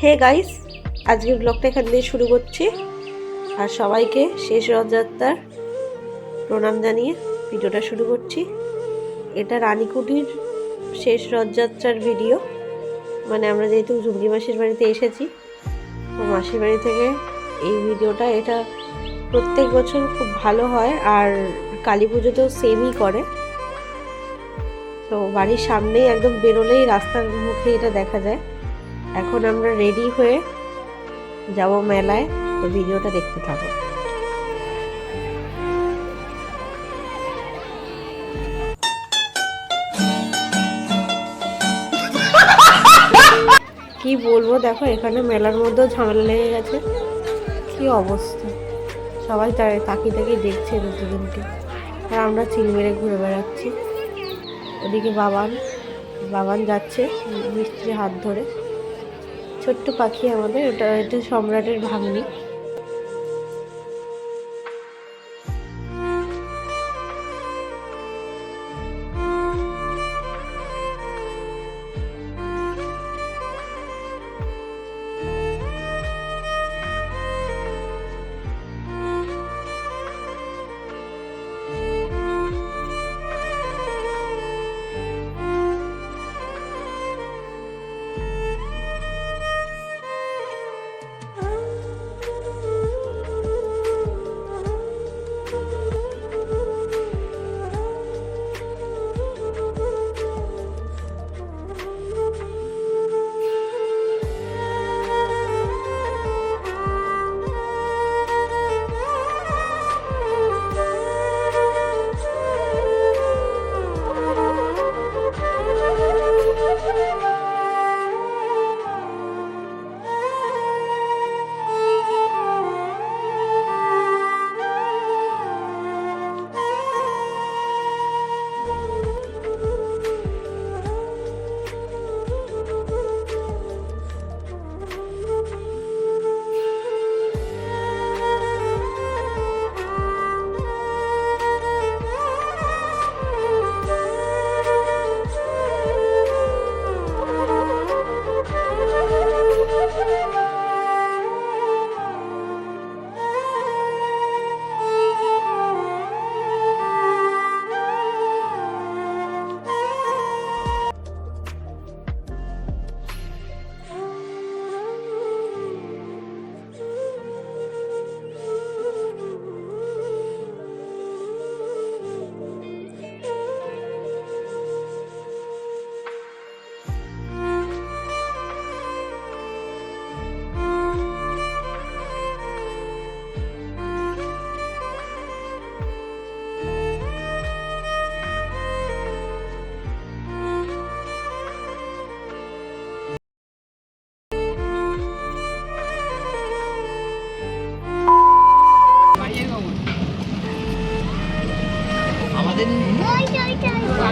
Hey guys আজকের ব্লগটা এখান দিয়ে শুরু করছি। আর সবাইকে শেষ রথযাত্রার প্রণাম জানিয়ে ভিডিওটা শুরু করছি। এটা রানীকুটির শেষ রথযাত্রার ভিডিও মানে আমরা যেহেতু ঝুমকি মাসির বাড়িতে এসেছি মাসির বাড়ি থেকে এই ভিডিওটা এটা প্রত্যেক বছর খুব ভালো হয়। আর কালী পুজোতেও সেমই করে। তো বাড়ির সামনেই একদম বেরোলেই রাস্তার মুখে এটা দেখা যায়। এখন আমরা রেডি হয়ে যাব মেলায়, তো ভিডিওটা দেখতে থাকো। কি বলব, দেখো, এখানে মেলার মধ্যেও ঝামেলা লেগে গেছে। কি অবস্থা। সবাই তাকিয়ে তাকিয়ে দেখছে দুটো দিনকে আর আমরা চিল মেরে ঘুরে বেড়াচ্ছি। ওদিকে বাবান বাবান যাচ্ছে মিস্ত্রি হাত ধরে। ছোট্ট পাখি আমাদের ওটা হচ্ছে সম্রাটের ভাগ্নি।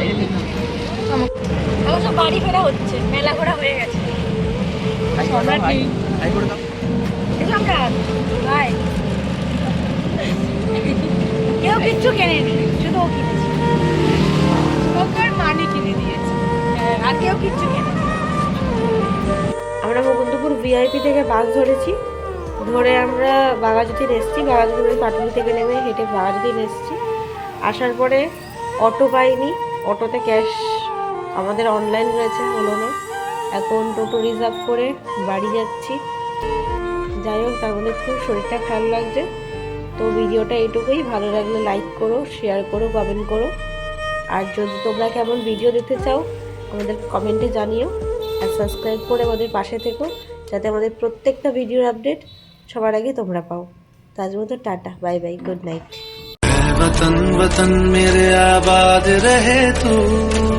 এখন বাড়ি ফেরা হচ্ছে মেলা ঘোরা হয়ে গেছে। কেউ কিচ্ছু কেনেনি শুধু ও কিনেছে। ওকার মানি কিনে দিয়েছে। হ্যাঁ, আর কেউ কিচ্ছু কেনেনি। আমরা মুকুন্দপুর ভিআইপি থেকে বাস ধরেছি। ধরে আমরা বাগাজুতিন এসেছি। বাগাজুতিন পাটুলি থেকে নেমে হেঁটে বাগাজুতিন এসেছি। আসার পরে অটো পাইনি। অটোতে ক্যাশ আমাদের অনলাইন রয়েছে হলো না। এখন টোটো রিজার্ভ করে বাড়ি যাচ্ছি। যাই হোক, তার মধ্যে খুব শরীরটা খারাপ লাগছে। তো ভিডিওটা এইটুকুই। ভালো লাগলে লাইক করো শেয়ার করো কমেন্ট করো। আর যদি তোমরা কেমন ভিডিও দেখতে চাও, আমাদের কমেন্টে জানিও। আর সাবস্ক্রাইব করে আমাদের পাশে থেকো, যাতে আমাদের প্রত্যেকটা ভিডিওর আপডেট সবার আগে তোমরা পাও। মতো tata bye bye good night वतन वतन मेरे आबाद रहे तू।